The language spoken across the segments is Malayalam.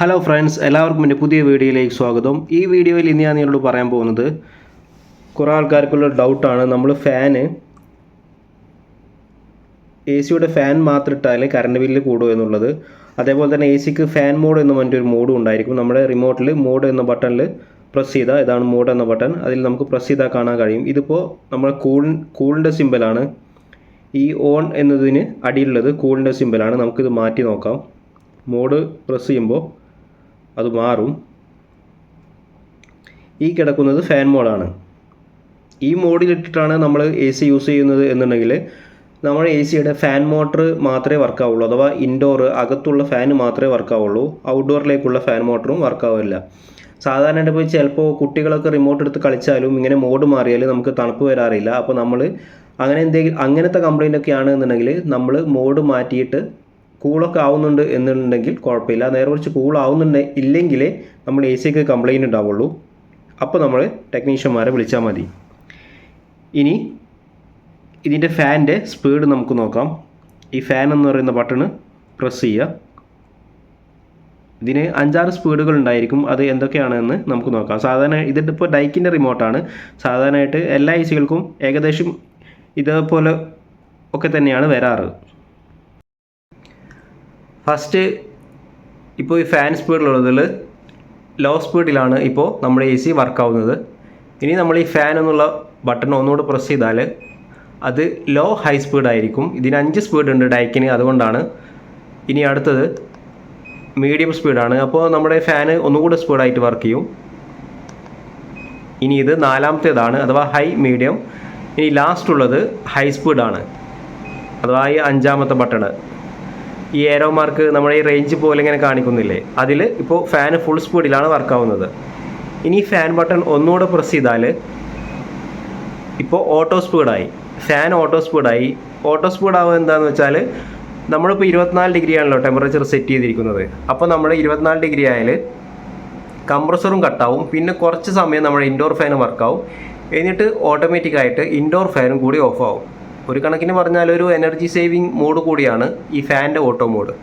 ഹലോ ഫ്രണ്ട്സ് എല്ലാവർക്കും എന്റെ പുതിയ വീഡിയോയിലേക്ക് സ്വാഗതം. ഈ വീഡിയോയിൽ ഇന്ന് ഞാൻ നിങ്ങളോട് പറയാൻ പോകുന്നത് കുറേ ആൾക്കാർക്കുള്ള ഡൗട്ടാണ് നമ്മൾ ഫാന് എ സിയുടെ ഫാൻ മാത്രം ഇട്ടാൽ കറണ്ട് ബില്ല് കൂടുമോ എന്നുള്ളത്. അതേപോലെ തന്നെ എ സിക്ക് ഫാൻ മോഡ് എന്ന് പറഞ്ഞിട്ട് ഒരു മോഡും ഉണ്ടായിരിക്കും. നമ്മുടെ റിമോട്ടിൽ മോഡ് എന്ന ബട്ടണിൽ പ്രസ് ചെയ്താൽ ഇതാണ് മോഡ് എന്ന ബട്ടൺ അതിൽ നമുക്ക് പ്രസ് ചെയ്താൽ കാണാൻ കഴിയും. ഇതിപ്പോൾ നമ്മുടെ കൂൾ കൂളിന്റെ സിമ്പലാണ് ഈ ഓൺ എന്നതിന് അടിയിലുള്ളത് കൂളിന്റെ സിമ്പലാണ് നമുക്കിത് മാറ്റി നോക്കാം. മോഡ് പ്രസ് ചെയ്യുമ്പോൾ അത് മാറും. ഈ കിടക്കുന്നത് ഫാൻ മോഡാണ് ഈ മോഡിലിട്ടിട്ടാണ് നമ്മൾ എ സി യൂസ് ചെയ്യുന്നത് എന്നുണ്ടെങ്കിൽ നമ്മൾ എ സിയുടെ ഫാൻ മോട്ടർ മാത്രമേ വർക്ക് ആവുള്ളൂ. അഥവാ ഇൻഡോർ അകത്തുള്ള ഫാൻ മാത്രമേ വർക്ക് ആവുള്ളൂ. ഔട്ട്ഡോറിലേക്കുള്ള ഫാൻ മോട്ടറും വർക്ക് ആവില്ല. സാധാരണ പോയി ചിലപ്പോൾ കുട്ടികളൊക്കെ റിമോട്ട് എടുത്ത് കളിച്ചാലും ഇങ്ങനെ മോഡ് മാറിയാൽ നമുക്ക് തണുപ്പ് വരാറില്ല. അപ്പോൾ നമ്മൾ അങ്ങനെ എന്തെങ്കിലും അങ്ങനത്തെ കംപ്ലൈന്റ് ഒക്കെ ആണ് എന്നുണ്ടെങ്കിൽ നമ്മൾ മോഡ് മാറ്റിയിട്ട് കൂളൊക്കെ ആവുന്നുണ്ട് എന്നുണ്ടെങ്കിൽ കുഴപ്പമില്ല. നേരെ കുറച്ച് കൂളാവുന്നുണ്ട് ഇല്ലെങ്കിൽ നമ്മൾ എ സിക്ക് കംപ്ലൈന്റ് ഉണ്ടാവുള്ളൂ. അപ്പോൾ നമ്മൾ ടെക്നീഷ്യന്മാരെ വിളിച്ചാൽ മതി. ഇനി ഇതിന്റെ ഫാനിന്റെ സ്പീഡ് നമുക്ക് നോക്കാം. ഈ ഫാൻ എന്ന് പറയുന്ന ബട്ടണ് പ്രസ് ചെയ്യുക. ഇതിന് അഞ്ചാറ് സ്പീഡുകൾ ഉണ്ടായിരിക്കും. അത് എന്തൊക്കെയാണെന്ന് നമുക്ക് നോക്കാം. സാധാരണ ഇതിപ്പോൾ ഡൈക്കിന്റെ റിമോട്ടാണ് സാധാരണയായിട്ട് എല്ലാ എ സികൾക്കും ഏകദേശം ഇതേപോലെ ഒക്കെ തന്നെയാണ് വരാറ്. ഫസ്റ്റ് ഇപ്പോൾ ഈ ഫാൻ സ്പീഡിലുള്ളതിൽ ലോ സ്പീഡിലാണ് ഇപ്പോൾ നമ്മുടെ എ സി വർക്കാവുന്നത് ഇനി നമ്മൾ ഈ ഫാൻ എന്നുള്ള ബട്ടൺ ഒന്നുകൂടെ പ്രസ് ചെയ്താൽ അത് ലോ ഹൈ സ്പീഡ് ആയിരിക്കും. ഇതിന് അഞ്ച് സ്പീഡ് ഉണ്ട് ഡൈക്കിന് അതുകൊണ്ടാണ്. ഇനി അടുത്തത് മീഡിയം സ്പീഡാണ് അപ്പോൾ നമ്മുടെ ഫാന് ഒന്നുകൂടെ സ്പീഡായിട്ട് വർക്ക് ചെയ്യും. ഇനി ഇത് നാലാമത്തേതാണ് അഥവാ ഹൈ മീഡിയം ഇനി ലാസ്റ്റ് ഉള്ളത് ഹൈ സ്പീഡാണ് അഥവാ ഈ അഞ്ചാമത്തെ ബട്ടണ് ഈ ഏരോ മാർക്ക് നമ്മുടെ ഈ റേഞ്ച് പോലെ ഇങ്ങനെ കാണിക്കുന്നില്ലേ? അതിൽ ഇപ്പോൾ ഫാൻ ഫുൾ സ്പീഡിലാണ് വർക്ക് ആവുന്നത്. ഇനി ഫാൻ ബട്ടൺ ഒന്നുകൂടെ പ്രസ് ചെയ്താൽ ഇപ്പോൾ ഓട്ടോ സ്പീഡായി ഫാൻ ഓട്ടോ സ്പീഡായി ഓട്ടോ സ്പീഡ് ആവുക എന്താണെന്ന് വെച്ചാൽ നമ്മളിപ്പോൾ ഇരുപത്തിനാല് ഡിഗ്രി ആണല്ലോ ടെമ്പറേച്ചർ സെറ്റ് ചെയ്തിരിക്കുന്നത്. അപ്പോൾ നമ്മൾ ഇരുപത്തിനാല് ഡിഗ്രി ആയാൽ കംപ്രസറും കട്ടാവും പിന്നെ കുറച്ച് സമയം നമ്മുടെ ഇൻഡോർ ഫാൻ വർക്കാവും എന്നിട്ട് ഓട്ടോമാറ്റിക്കായിട്ട് ഇൻഡോർ ഫാനും കൂടി ഓഫ് ആവും. ഒരു കണക്കിന് പറഞ്ഞാൽ ഒരു എനർജി സേവിങ് മോഡ് കൂടിയാണ് ഈ ഫാനിന്റെ ഓട്ടോ മോഡ്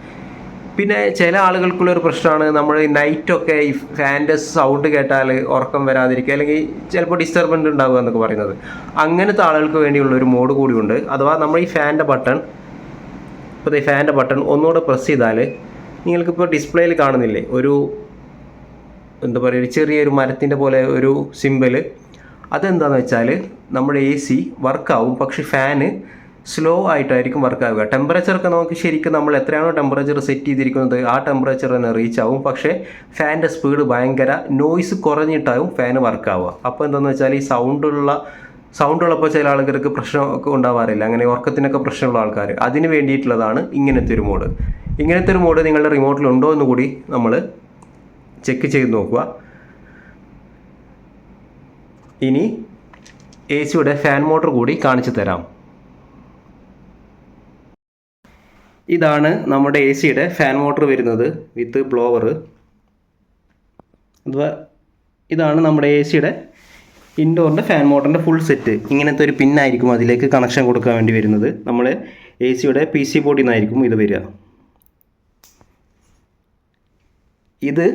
പിന്നെ ചില ആളുകൾക്കുള്ള ഒരു പ്രശ്നമാണ് നമ്മൾ നൈറ്റൊക്കെ ഈ ഫാന്റെ സൗണ്ട് കേട്ടാൽ ഉറക്കം വരാതിരിക്കുക അല്ലെങ്കിൽ ചിലപ്പോൾ ഡിസ്റ്റർബൻസ് ഉണ്ടാവുക എന്നൊക്കെ പറയുന്നത്. അങ്ങനത്തെ ആളുകൾക്ക് വേണ്ടിയുള്ള ഒരു മോഡ് കൂടിയുണ്ട്. അഥവാ നമ്മൾ ഈ ഫാന്റെ ബട്ടൺ ഇപ്പോൾ ഈ ഫാന്റെ ബട്ടൺ ഒന്നുകൂടെ പ്രസ് ചെയ്താൽ നിങ്ങൾക്കിപ്പോൾ ഡിസ്പ്ലേയിൽ കാണുന്നില്ലേ? ഒരു എന്താ പറയുക ഒരു ചെറിയൊരു മരത്തിന്റെ പോലെ ഒരു സിമ്പിൾ അതെന്താണെന്ന് വെച്ചാൽ നമ്മുടെ എ സി വർക്കാവും പക്ഷേ ഫാന് സ്ലോ ആയിട്ടായിരിക്കും വർക്കാവുക ടെമ്പറേച്ചറൊക്കെ നമുക്ക് ശരിക്കും നമ്മൾ എത്രയാണോ ടെമ്പറേച്ചർ സെറ്റ് ചെയ്തിരിക്കുന്നത് ആ ടെമ്പറേച്ചർ തന്നെ റീച്ച് ആവും. പക്ഷേ ഫാനിന്റെ സ്പീഡ് ഭയങ്കര നോയ്സ് കുറഞ്ഞിട്ടാവും ഫാന് വർക്കാവുക അപ്പോൾ എന്താണെന്ന് വെച്ചാൽ ഈ സൗണ്ടുള്ള സൗണ്ട് ഉള്ളപ്പോൾ ചില ആൾക്കാർക്ക് പ്രശ്നമൊക്കെ ഉണ്ടാവാറില്ല. അങ്ങനെ ഉറക്കത്തിനൊക്കെ പ്രശ്നമുള്ള ആൾക്കാർ. അതിന് വേണ്ടിയിട്ടുള്ളതാണ് ഇങ്ങനത്തെ ഒരു മോഡ് ഇങ്ങനത്തെ ഒരു മോഡ് നിങ്ങളുടെ റിമോട്ടിൽ ഉണ്ടോ എന്ന് കൂടി നമ്മൾ ചെക്ക് ചെയ്ത് നോക്കുക. ഇനി എ സിയുടെ ഫാൻ മോട്ടർ കൂടി കാണിച്ചു തരാം. ഇതാണ് നമ്മുടെ എ സിയുടെ ഫാൻ മോട്ടർ വരുന്നത് വിത്ത് ബ്ലോവർ. അഥവാ ഇതാണ് നമ്മുടെ എ സിയുടെ ഇൻഡോറിന്റെ ഫാൻ മോട്ടറിന്റെ ഫുൾ സെറ്റ്. ഇങ്ങനത്തെ ഒരു പിന്നായിരിക്കും അതിലേക്ക് കണക്ഷൻ കൊടുക്കാൻ വേണ്ടി വരുന്നത്. നമ്മൾ എ സിയുടെ പി സി ബോർഡിൽ നിന്നായിരിക്കും ഇത് വരിക. ഇത്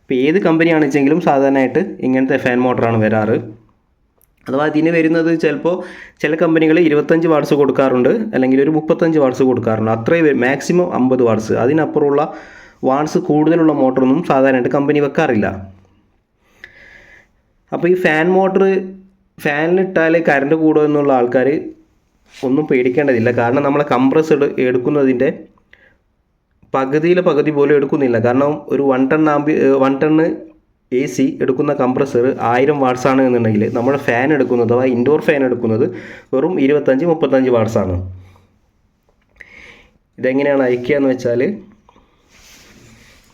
ഇപ്പോൾ ഏത് കമ്പനിയാണെന്ന് വെച്ചെങ്കിലും സാധാരണയായിട്ട് ഇങ്ങനത്തെ ഫാൻ മോട്ടറാണ് വരാറ്. അഥവാ അതിന് വരുന്നത് ചിലപ്പോൾ ചില കമ്പനികൾ ഇരുപത്തഞ്ച് വാട്സ് കൊടുക്കാറുണ്ട് അല്ലെങ്കിൽ ഒരു മുപ്പത്തഞ്ച് വാട്സ് കൊടുക്കാറുണ്ട്. അത്രയും മാക്സിമം അമ്പത് വാട്സ്. അതിനപ്പുറമുള്ള വാട്സ് കൂടുതലുള്ള മോട്ടറൊന്നും സാധാരണയായിട്ട് കമ്പനി വെക്കാറില്ല. അപ്പോൾ ഈ ഫാൻ മോട്ടർ ഫാനിലിട്ടാൽ കറണ്ട് കൂടുമെന്നുള്ള ആൾക്കാർ ഒന്നും പേടിക്കേണ്ടതില്ല. കാരണം നമ്മൾ കംപ്രസ് എടുക്കുന്നതിന്റെ പകുതിയിലെ പകുതി പോലും എടുക്കുന്നില്ല. കാരണം ഒരു വൺ ടൺ ആംബി വൺ ടണ്ണ് എ സി എടുക്കുന്ന കംപ്രസർ ആയിരം വാട്സ് ആണ് എന്നുണ്ടെങ്കിൽ നമ്മൾ ഫാൻ എടുക്കുന്നത് അഥവാ ഇൻഡോർ ഫാൻ എടുക്കുന്നത് വെറും ഇരുപത്തഞ്ച് മുപ്പത്തഞ്ച് വാട്സ് ആണ്. ഇതെങ്ങനെയാണ് അയക്കുക എന്ന് വെച്ചാൽ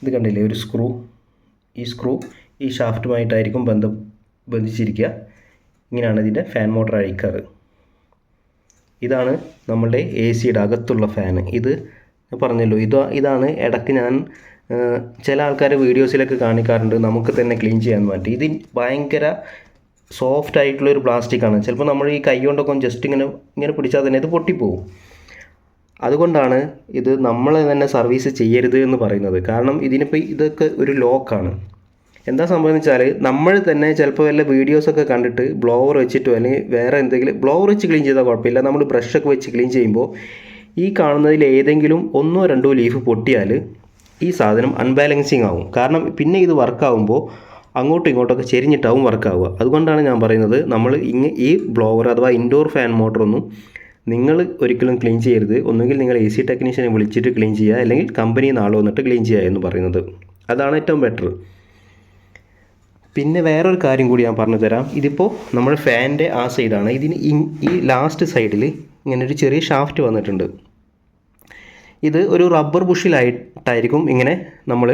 ഇത് കണ്ടില്ലേ ഒരു സ്ക്രൂ ഈ സ്ക്രൂ ഈ ഷാഫ്റ്റുമായിട്ടായിരിക്കും ബന്ധം ബന്ധിച്ചിരിക്കുക. ഇങ്ങനെയാണ് ഇതിന്റെ ഫാൻ മോട്ടർ അഴിക്കാറ്. ഇതാണ് നമ്മളുടെ എ സിയുടെ അകത്തുള്ള ഫാൻ ഇത് പറഞ്ഞല്ലോ ഇത് ഇതാണ് ഇടയ്ക്ക് ഞാൻ ചില ആൾക്കാർ വീഡിയോസിലൊക്കെ കാണിക്കാറുണ്ട് നമുക്ക് തന്നെ ക്ലീൻ ചെയ്യാൻ പറ്റും ഇത് ഭയങ്കര സോഫ്റ്റ് ആയിട്ടുള്ള ഒരു പ്ലാസ്റ്റിക് ആണ്. ചിലപ്പോൾ നമ്മൾ ഈ കൈ കൊണ്ടൊക്കെ ജസ്റ്റ് ഇങ്ങനെ ഇങ്ങനെ പിടിച്ചാൽ തന്നെ ഇത് പൊട്ടിപ്പോവും. അതുകൊണ്ടാണ് ഇത് നമ്മൾ തന്നെ സർവീസ് ചെയ്യരുത് എന്ന് പറയുന്നത്. കാരണം ഇതിനിപ്പോൾ ഇതൊക്കെ ഒരു ലോക്കാണ് എന്താ സംഭവം വെച്ചാൽ നമ്മൾ തന്നെ ചിലപ്പോൾ വല്ല വീഡിയോസൊക്കെ കണ്ടിട്ട് ബ്ലോവർ വെച്ചിട്ടോ അല്ലെങ്കിൽ വേറെ എന്തെങ്കിലും ബ്ലോവർ വെച്ച് ക്ലീൻ ചെയ്താൽ കുഴപ്പമില്ല. നമ്മൾ ബ്രഷൊക്കെ വെച്ച് ക്ലീൻ ചെയ്യുമ്പോൾ ഈ കാണുന്നതിൽ ഏതെങ്കിലും ഒന്നോ രണ്ടോ ലീഫ് പൊട്ടിയാൽ ഈ സാധനം അൺബാലൻസിങ് ആവും. കാരണം പിന്നെ ഇത് വർക്കാവുമ്പോൾ അങ്ങോട്ടും ഇങ്ങോട്ടൊക്കെ ചെരിഞ്ഞിട്ടാവും വർക്കാവുക അതുകൊണ്ടാണ് ഞാൻ പറയുന്നത് നമ്മൾ ഇങ്ങ് ഈ ബ്ലോവർ അഥവാ ഇൻഡോർ ഫാൻ മോട്ടറൊന്നും നിങ്ങൾ ഒരിക്കലും ക്ലീൻ ചെയ്യരുത്. ഒന്നുകിൽ നിങ്ങൾ എ സി ടെക്നീഷ്യനെ വിളിച്ചിട്ട് ക്ലീൻ ചെയ്യുക. അല്ലെങ്കിൽ കമ്പനിയിൽ നിന്ന് വന്നിട്ട് ക്ലീൻ ചെയ്യുക എന്ന് പറയുന്നത്. അതാണ് ഏറ്റവും ബെറ്റർ പിന്നെ വേറൊരു കാര്യം കൂടി ഞാൻ പറഞ്ഞു തരാം ഇതിപ്പോൾ നമ്മുടെ ഫാനിന്റെ ആ സൈഡാണ് ഇതിന് ഈ ലാസ്റ്റ് സൈഡിൽ ഇങ്ങനെ ഒരു ചെറിയ ഷാഫ്റ്റ് വന്നിട്ടുണ്ട്. ഇത് ഒരു റബ്ബർ ബുഷിലായിട്ടായിരിക്കും ഇങ്ങനെ നമ്മൾ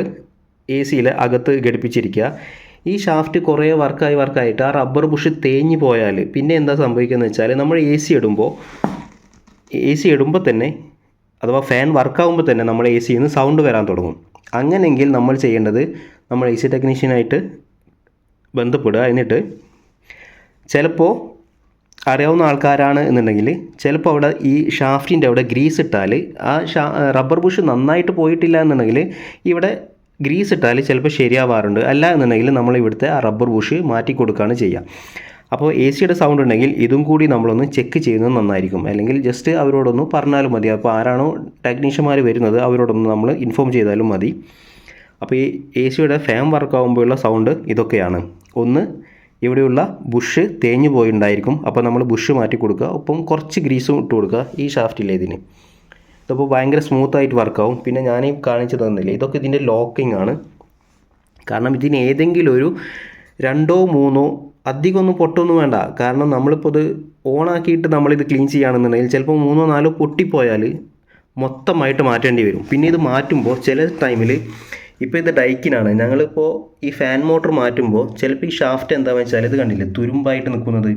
എ സിയിൽ അകത്ത് ഘടിപ്പിച്ചിരിക്കുക. ഈ ഷാഫ്റ്റ് കുറേ വർക്കായി വർക്കായിട്ട് ആ റബ്ബർ ബുഷ് തേഞ്ഞു പോയാൽ പിന്നെ എന്താ സംഭവിക്കുന്നത് വെച്ചാൽ നമ്മൾ എ സി ഇടുമ്പോൾ എ സി ഇടുമ്പോൾ തന്നെ അഥവാ ഫാൻ വർക്കാവുമ്പോൾ തന്നെ നമ്മൾ എ സിയിൽ നിന്ന് സൗണ്ട് വരാൻ തുടങ്ങും. അങ്ങനെയെങ്കിൽ നമ്മൾ ചെയ്യേണ്ടത് നമ്മൾ എ സി ടെക്നീഷ്യനായിട്ട് ബന്ധപ്പെടുക. എന്നിട്ട് ചിലപ്പോൾ അറിയാവുന്ന ആൾക്കാരാണ് എന്നുണ്ടെങ്കിൽ ചിലപ്പോൾ അവിടെ ഈ ഷാഫ്റ്റിന്റെ അവിടെ ഗ്രീസ് ഇട്ടാൽ ആ ഷാ റബ്ബർ ബുഷ് നന്നായിട്ട് പോയിട്ടില്ല എന്നുണ്ടെങ്കിൽ ഇവിടെ ഗ്രീസ് ഇട്ടാൽ ചിലപ്പോൾ ശരിയാവാറുണ്ട്. അല്ല എന്നുണ്ടെങ്കിൽ നമ്മൾ ഇവിടുത്തെ ആ റബ്ബർ ബുഷ് മാറ്റി കൊടുക്കുകയാണ് ചെയ്യുക. അപ്പോൾ എ സിയുടെ സൗണ്ട് ഉണ്ടെങ്കിൽ ഇതും കൂടി നമ്മളൊന്ന് ചെക്ക് ചെയ്യുന്നത് നന്നായിരിക്കും. അല്ലെങ്കിൽ ജസ്റ്റ് അവരോടൊന്ന് പറഞ്ഞാലും മതി. അപ്പോൾ ആരാണോ ടെക്നീഷ്യന്മാർ വരുന്നത് അവരോടൊന്ന് നമ്മൾ ഇൻഫോം ചെയ്താലും മതി. അപ്പോൾ ഈ എ സിയുടെ വർക്ക് ആകുമ്പോഴുള്ള സൗണ്ട് ഇതൊക്കെയാണ്. ഒന്ന് ഇവിടെയുള്ള ബുഷ് തേഞ്ഞു പോയിട്ടുണ്ടായിരിക്കും. അപ്പോൾ നമ്മൾ ബുഷ് മാറ്റി കൊടുക്കുക. ഒപ്പം കുറച്ച് ഗ്രീസും ഇട്ട് കൊടുക്കുക ഈ ഷാഫ്റ്റിലെ ഇതിന്. ഇതിപ്പോൾ ഭയങ്കര സ്മൂത്തായിട്ട് വർക്കാവും പിന്നെ ഞാൻ കാണിച്ചു തന്നില്ലേ ഇതൊക്കെ ഇതിന്റെ ലോക്കിംഗ് ആണ്. കാരണം ഇതിന് ഏതെങ്കിലും ഒരു രണ്ടോ മൂന്നോ അധികമൊന്നും പൊട്ടൊന്നും വേണ്ട. കാരണം നമ്മളിപ്പോൾ ഇത് ഓണാക്കിയിട്ട് നമ്മളിത് ക്ലീൻ ചെയ്യുകയാണെന്നുണ്ടെങ്കിൽ ചിലപ്പോൾ മൂന്നോ നാലോ പൊട്ടിപ്പോയാൽ മൊത്തമായിട്ട് മാറ്റേണ്ടി വരും. പിന്നെ ഇത് മാറ്റുമ്പോൾ ചില ടൈമിൽ ഇപ്പോൾ ഇത് ഡൈക്കിനാണ്. ഞങ്ങളിപ്പോൾ ഈ ഫാൻ മോട്ടർ മാറ്റുമ്പോൾ ചിലപ്പോൾ ഈ ഷാഫ്റ്റ് എന്താണെന്ന് വെച്ചാൽ ഇത് കണ്ടില്ലേ? തുരുമ്പായിട്ട് നിൽക്കുന്നത്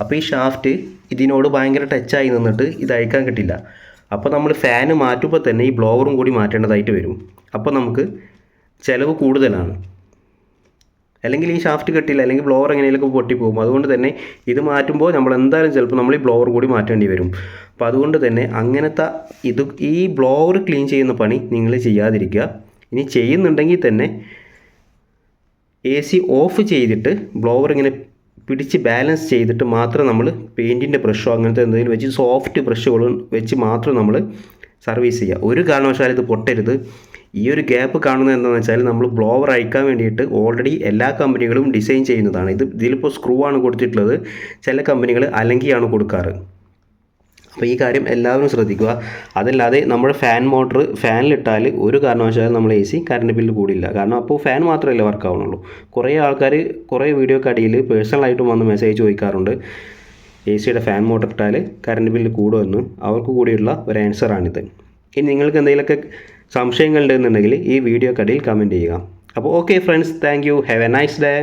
അപ്പോൾ ഈ ഷാഫ്റ്റ് ഇതിനോട് ഭയങ്കര ടച്ചായി നിന്നിട്ട് ഇത് അയക്കാൻ കിട്ടില്ല. അപ്പോൾ നമ്മൾ ഫാന് മാറ്റുമ്പോൾ തന്നെ ഈ ബ്ലോവറും കൂടി മാറ്റേണ്ടതായിട്ട് വരും. അപ്പോൾ നമുക്ക് ചിലവ് കൂടുതലാണ്. അല്ലെങ്കിൽ ഈ ഷാഫ്റ്റ് കിട്ടില്ല അല്ലെങ്കിൽ ബ്ലോവർ എങ്ങനെയൊക്കെ പൊട്ടിപ്പോകും. അതുകൊണ്ട് തന്നെ ഇത് മാറ്റുമ്പോൾ നമ്മൾ എന്തായാലും ചിലപ്പോൾ നമ്മൾ ഈ ബ്ലോവർ കൂടി മാറ്റേണ്ടി വരും. അപ്പോൾ അതുകൊണ്ട് തന്നെ അങ്ങനത്തെ ഇത് ഈ ബ്ലോവർ ക്ലീൻ ചെയ്യുന്ന പണി നിങ്ങൾ ചെയ്യാതിരിക്കുക. ഇനി ചെയ്യുന്നുണ്ടെങ്കിൽ തന്നെ എ സി ഓഫ് ചെയ്തിട്ട് ബ്ലോവർ ഇങ്ങനെ പിടിച്ച് ബാലൻസ് ചെയ്തിട്ട് മാത്രം നമ്മൾ പെയിന്റിന്റെ ബ്രഷോ അങ്ങനത്തെ എന്തെങ്കിലും വെച്ച് സോഫ്റ്റ് ബ്രഷുകളും വെച്ച് മാത്രം നമ്മൾ സർവീസ് ചെയ്യുക ഒരു കാരണവശാലും ഇത് പൊട്ടരുത്. ഈ ഒരു ഗ്യാപ്പ് കാണുന്നത് എന്താണെന്ന് വെച്ചാൽ നമ്മൾ ബ്ലോവർ അയക്കാൻ വേണ്ടിയിട്ട് ഓൾറെഡി എല്ലാ കമ്പനികളും ഡിസൈൻ ചെയ്യുന്നതാണ്. ഇത് ഇതിലിപ്പോൾ സ്ക്രൂ ആണ് കൊടുത്തിട്ടുള്ളത്. ചില കമ്പനികൾ അലങ്കിയാണ് കൊടുക്കാറ്. അപ്പോൾ ഈ കാര്യം എല്ലാവരും ശ്രദ്ധിക്കുക. അതല്ലാതെ നമ്മുടെ ഫാൻ മോട്ടർ ഫാനിലിട്ടാൽ ഒരു കാരണവശാലും നമ്മൾ എ സി കറണ്ട് ബില്ല് കൂടില്ല. കാരണം അപ്പോൾ ഫാൻ മാത്രമല്ലേ വർക്ക് ആവുന്നുള്ളൂ. കുറേ ആൾക്കാർ കുറേ വീഡിയോക്ക് അടിയിൽ പേഴ്സണലായിട്ടും വന്ന് മെസ്സേജ് ചോദിക്കാറുണ്ട്. എ സിയുടെ ഫാൻ മോട്ടർ ഇട്ടാൽ കറണ്ട് ബില്ല് കൂടുമെന്ന്. അവർക്ക് കൂടിയുള്ള ഒരു ആൻസറാണിത് ഇനി നിങ്ങൾക്ക് എന്തെങ്കിലുമൊക്കെ സംശയങ്ങളുണ്ടെന്നുണ്ടെങ്കിൽ ഈ വീഡിയോക്കടിയിൽ കമന്റ് ചെയ്യുക. അപ്പോൾ okay friends thank you have a nice day